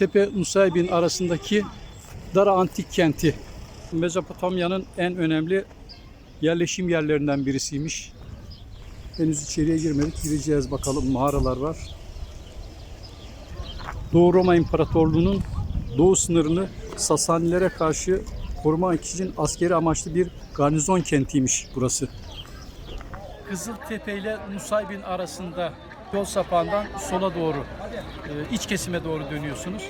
Kızıltepe Nusaybin arasındaki Dara Antik Kenti. Mezopotamya'nın en önemli yerleşim yerlerinden birisiymiş. Henüz içeriye girmedik. Gireceğiz bakalım mağaralar var. Doğu Roma İmparatorluğu'nun doğu sınırını Sasanilere karşı korumak için askeri amaçlı bir garnizon kentiymiş burası. Kızıltepe ile Nusaybin arasında yol sapağından sola doğru, e, iç kesime doğru dönüyorsunuz.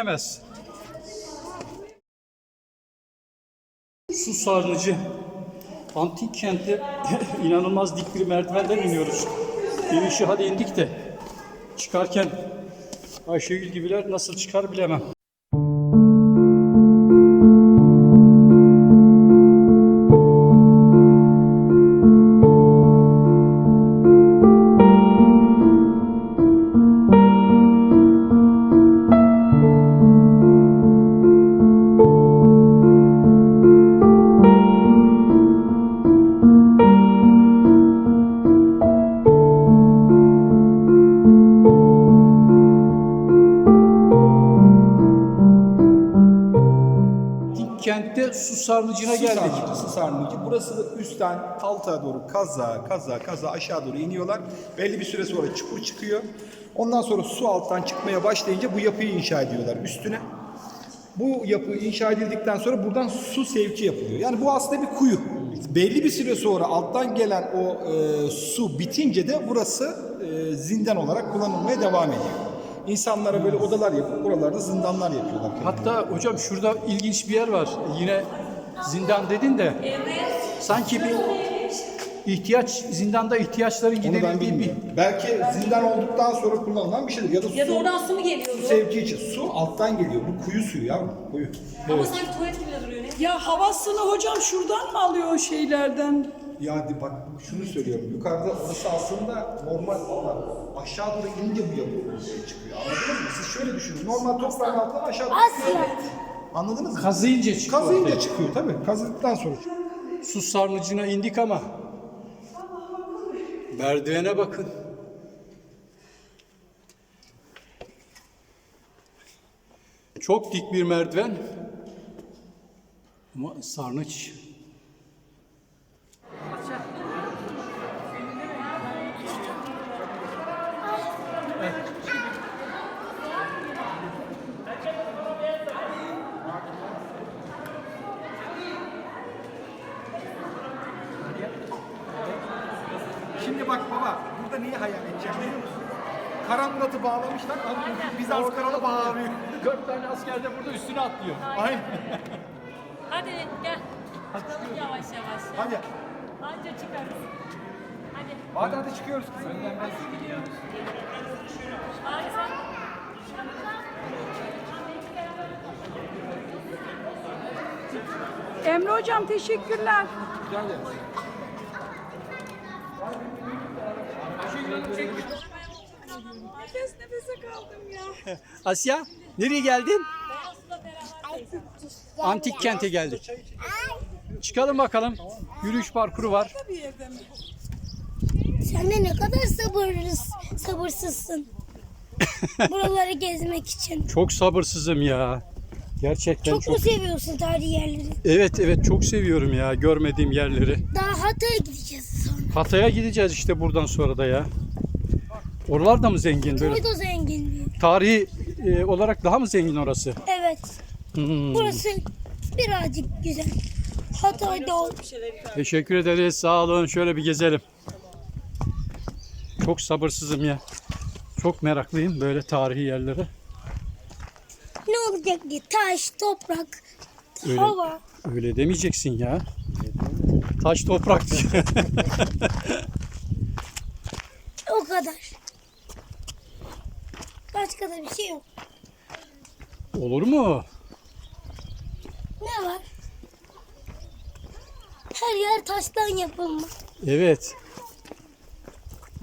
İnemez. Su sarnıcı. Antik kentte inanılmaz dik bir merdivenden iniyoruz. İnişi hadi indik de çıkarken Ayşegül gibiler nasıl çıkar bilemem. Su sarnıcına Su geldik. sarnıcı, su sarnıcı. Burası da üstten alta doğru kaza kaza kaza aşağı doğru iniyorlar. Belli bir süre sonra çukur çıkıyor. Ondan sonra su alttan çıkmaya başlayınca bu yapıyı inşa ediyorlar üstüne. Bu yapı inşa edildikten sonra buradan su sevki yapılıyor. Yani bu aslında bir kuyu. Belli bir süre sonra alttan gelen o e, su bitince de burası e, zindan olarak kullanılmaya devam ediyor. İnsanlara böyle odalar yapıp buralarda zindanlar yapıyorlar. Hatta hocam şurada ilginç bir yer var. Yine zindan dedin de sanki bir ihtiyaç zindanda ihtiyaçların Onu ben giderildiği bir bilmiyorum. Belki zindan olduktan sonra kullanılan bir şeydir. Ya da su, Ya da oradan su mu geliyordu? sevki için. Su alttan geliyor. Bu kuyu suyu ya. Kuyu. Ama sanki tuvalet gibi de duruyor ne? Ya havasını hocam şuradan mı alıyor o şeylerden? Ya bak şunu söylüyorum. Yukarıda orası aslında normal ama aşağı doğru inince bu yapı ortaya çıkıyor. Anladınız mı? Siz şöyle düşünün. Normal toprağın altından aşağı doğru çıkıyor. Anladınız mı? kazıyınca çıkıyor. Kazıyınca ortaya. çıkıyor tabii. Kazıdıktan sonra çıkıyor. Su sarnıcına indik ama merdivene bakın. Çok dik bir merdiven. Ama sarnıç Şimdi bak baba, burada neyi hayal edeceğim biliyor? Karamlatı bağlamışlar, abi Bizans kralı. Dört tane asker de burada üstüne atlıyor. Aynen. Hadi gel. Hadi. Yavaş yavaş. Hadi. Anca çıkarız. Hadi. Hadi hadi çıkıyoruz. Hadi sen. Emre hocam teşekkürler. Nefes nefese kaldım ya. Asya nereye geldin? Antik kente geldik. Çıkalım bakalım. Yürüyüş parkuru var. Sen de ne kadar sabırsız, sabırsızsın. Buraları gezmek için. Çok sabırsızım ya. Gerçekten Çok çok. mu seviyorsun tarihi yerleri? Evet evet çok seviyorum ya görmediğim yerleri. Daha Hatay'a gideceğiz sonra. Hatay'a gideceğiz işte buradan sonra da ya. Oralar da mı zengin böyle? Da zengin. Tarihi e, olarak daha mı zengin orası? Evet. Hmm. Burası birazcık güzel. Hatay'da ol. Teşekkür ederiz. Sağ olun. Şöyle bir gezelim. Çok sabırsızım ya. Çok meraklıyım böyle tarihi yerlere. Ne olacak ki? Taş, toprak, Öyle. hava. Öyle demeyeceksin ya. Taş toprak. O kadar. Başka da bir şey yok. Olur mu? Ne var? Her yer taştan yapılma. Evet.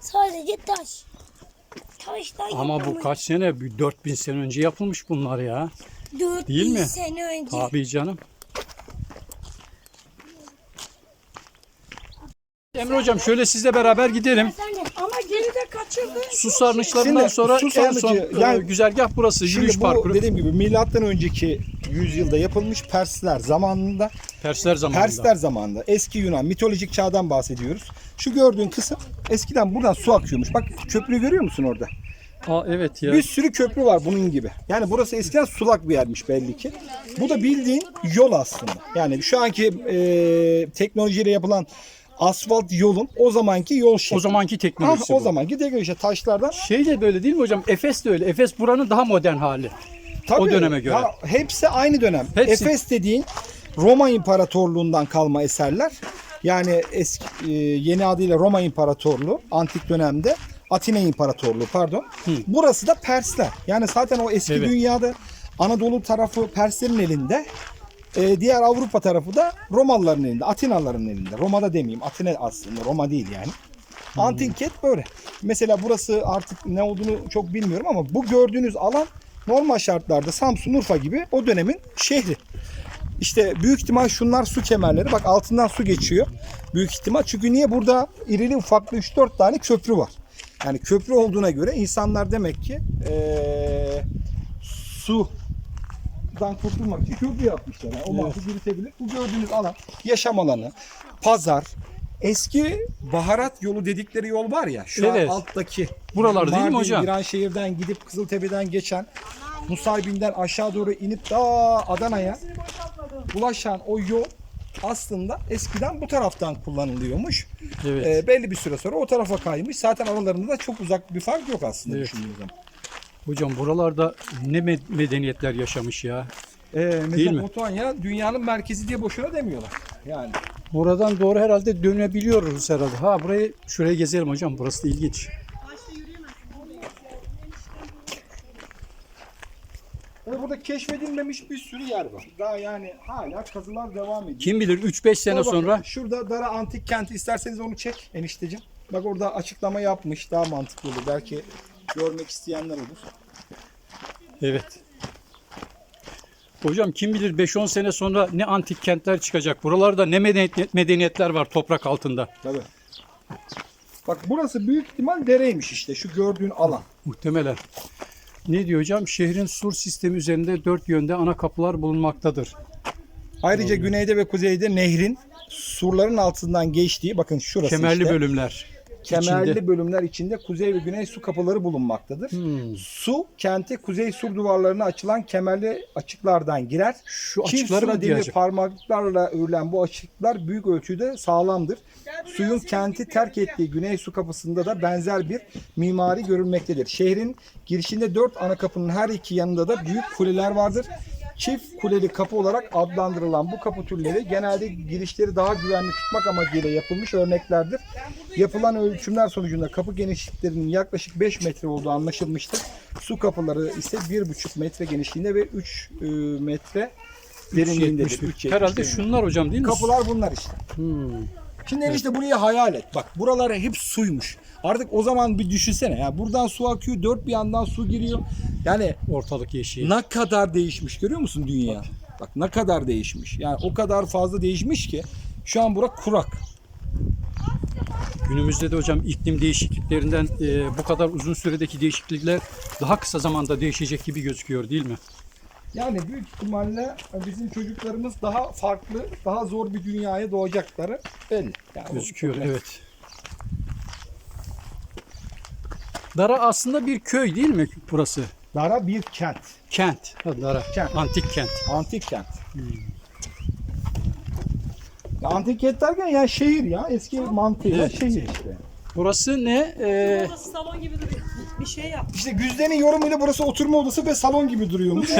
Sadece taş. Taştan Ama bu yapılmış. kaç sene? Bir 4000 sene önce yapılmış bunlar ya. 4000 değil mi? sene önce. Tabii canım. Emre hocam şöyle sizle beraber gidelim. De Ama geride kaçırdın. Su sarnıçlarından Şimdi sonra su en son sarnıcı, e, yani- güzergah burası. Yürüyüş Şimdi bu parkuru. dediğim gibi milattan önceki yüzyılda yapılmış Persler zamanında Persler zamanında. Persler zamanında eski Yunan mitolojik çağdan bahsediyoruz. Şu gördüğün kısım eskiden buradan su akıyormuş. Bak köprü görüyor musun orada? Aa, evet ya. Bir sürü köprü var bunun gibi. Yani burası eskiden sulak bir yermiş belli ki. Bu da bildiğin yol aslında. Yani şu anki e, teknolojiyle yapılan asfalt yolun o zamanki yol şekli. O zamanki Ah, teknolojisi o bu. zamanki teknoloji taşlardan Şey de böyle değil mi hocam? Efes de öyle. Efes buranın daha modern hali. Tabii, döneme göre. ya hepsi aynı dönem. Hepsi. Efes dediğin Roma İmparatorluğundan kalma eserler. Yani eski e, yeni adıyla Roma İmparatorluğu antik dönemde Atina İmparatorluğu pardon. Burası da Persler. Yani zaten o eski Evet. dünyada Anadolu tarafı Perslerin elinde. e, diğer Avrupa tarafı da Romalıların elinde, Atinalıların elinde. Roma'da demeyeyim, Atina aslında, Roma değil yani. Antik kent böyle. Mesela burası artık ne olduğunu çok bilmiyorum ama bu gördüğünüz alan normal şartlarda Samsun, Urfa gibi o dönemin şehri. İşte büyük ihtimal şunlar su kemerleri. Bak altından su geçiyor. Büyük ihtimal. Çünkü niye? Burada irili ufaklı 3-4 tane köprü var. Yani köprü olduğuna göre insanlar demek ki eee sudan kurtulmak için köprü yapmışlar. Yani o mantık yürütebilir. Bu gördüğünüz alan yaşam alanı, pazar, eski baharat yolu dedikleri yol var ya şu Evet. an alttaki. Buralar değil mi Mardin, hocam? Viranşehir'den gidip Kızıltepe'den geçen Nusaybin'den aşağı doğru inip ta Adana'ya ulaşan o yol aslında eskiden bu taraftan kullanılıyormuş. Evet. Ee, belli bir süre sonra o tarafa kaymış. Zaten aralarında da çok uzak bir fark yok aslında Evet. düşündüğünüz zaman. Hocam buralarda ne me- medeniyetler yaşamış ya. Ee, Değil mi? Mezopotamya dünyanın merkezi diye boşuna demiyorlar. Yani Oradan doğru herhalde dönebiliyoruz herhalde. Ha burayı şuraya gezelim hocam. Burası da ilginç. Ve burada keşfedilmemiş bir sürü yer var. Daha yani hala kazılar devam ediyor. Kim bilir 3-5 sene sonra Şurada Dara Antik Kenti isterseniz onu çek enişteciğim. Bak orada açıklama yapmış daha mantıklı olur. Belki görmek isteyenler olur. evet. Hocam kim bilir 5-10 sene sonra ne antik kentler çıkacak. Buralarda ne medeniyet- medeniyetler var toprak altında. Tabii. Bak burası büyük ihtimal dereymiş işte şu gördüğün alan. Muhtemelen. Ne diyor hocam? Şehrin sur sistemi üzerinde dört yönde ana kapılar bulunmaktadır. Ayrıca güneyde ve kuzeyde nehrin surların altından geçtiği bakın şurası Kemerli işte. bölümler. Kemerli İçinde. bölümler içinde kuzey ve güney su kapıları bulunmaktadır. Hmm. Su kente kuzey sur duvarlarına açılan kemerli açıklardan girer. Şu açıkları sıra demir parmaklarla örülen bu açıklar büyük ölçüde sağlamdır. Suyun kenti terk ettiği güney su kapısında da benzer bir mimari görülmektedir. Şehrin girişinde dört ana kapının her iki yanında da büyük kuleler vardır. Çift kuleli kapı olarak adlandırılan bu kapı türleri genelde girişleri daha güvenli tutmak amacıyla yapılmış örneklerdir. Yapılan ölçümler sonucunda kapı genişliklerinin yaklaşık 5 metre olduğu anlaşılmıştır. Su kapıları ise 1,5 metre genişliğinde ve 3 e, metre derinliğindedir. 3.71. 3.70 Herhalde şunlar hocam değil mi? Kapılar bunlar işte. Hmm. Şimdi işte burayı hayal et. Bak buralar hep suymuş. Artık o zaman bir düşünsene. Ya buradan su akıyor, dört bir yandan su giriyor. Yani Ortalık yeşil. ne kadar değişmiş görüyor musun dünya? Bak ne kadar değişmiş. Yani o kadar fazla değişmiş ki şu an bura kurak. Günümüzde de hocam iklim değişikliklerinden e, bu kadar uzun süredeki değişiklikler daha kısa zamanda değişecek gibi gözüküyor değil mi? Yani büyük ihtimalle bizim çocuklarımız daha farklı, daha zor bir dünyaya doğacakları belli. Yani Gözüküyor evet. Dara aslında bir köy değil mi burası? Dara bir kent. Kent. Ha, Dara. Kent. Antik kent. Antik kent. Ya antik kent derken ya şehir ya. Eski mantığıyla Evet. şehir işte. Burası ne? Ee, Burası salon gibi duruyor. Bir şey yap. İşte Güzde'nin yorumuyla burası oturma odası ve salon gibi duruyormuş.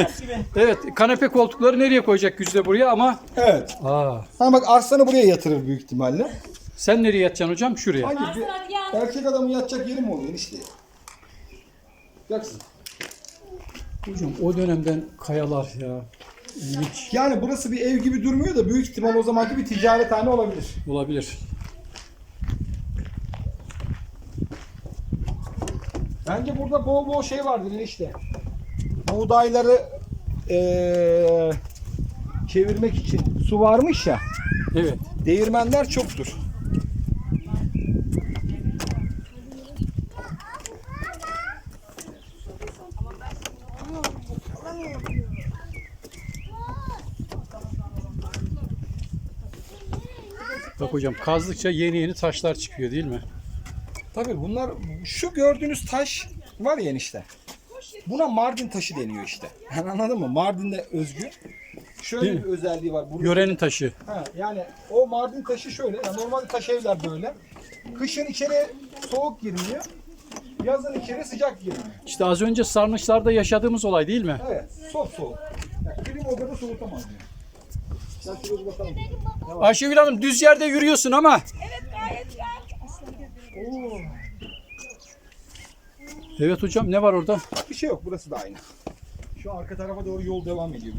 evet kanepe koltukları nereye koyacak Güzde buraya ama evet. aa, Ha bak Arslan'ı buraya yatırır büyük ihtimalle. sen nereye yatacaksın hocam? Şuraya. Hangi bir Arslan hadi gel. erkek adamın yatacak yeri mi oluyor işte? Yaksın. Hocam o dönemden kayalar ya. İlginç Yani burası bir ev gibi durmuyor da büyük ihtimal o zamanki bir ticarethane olabilir. olabilir. Bence burada bol bol şey vardır işte. Buğdayları eee, çevirmek için su varmış ya. Evet. Değirmenler çoktur. Bak hocam kazdıkça yeni yeni taşlar çıkıyor değil mi? Tabii bunlar şu gördüğünüz taş var ya enişte. Buna Mardin taşı deniyor işte. Yani anladın mı? Mardin'de özgü. Şöyle Değil bir özelliği var. Burada, Yörenin taşı. ha, yani o Mardin taşı şöyle. Yani normalde taş evler böyle. Kışın içeri soğuk girmiyor. Yazın içeri sıcak girmiyor. İşte az önce sarnıçlarda yaşadığımız olay değil mi? Evet. Soğuk soğuk. Yani klima o kadar soğutamaz. Yani. Sen şuraya bir bakalım. Ayşegül Hanım düz yerde yürüyorsun ama. Oo, Evet hocam ne var orada? bir şey yok. Burası da aynı. Şu arka tarafa doğru yol devam ediyor.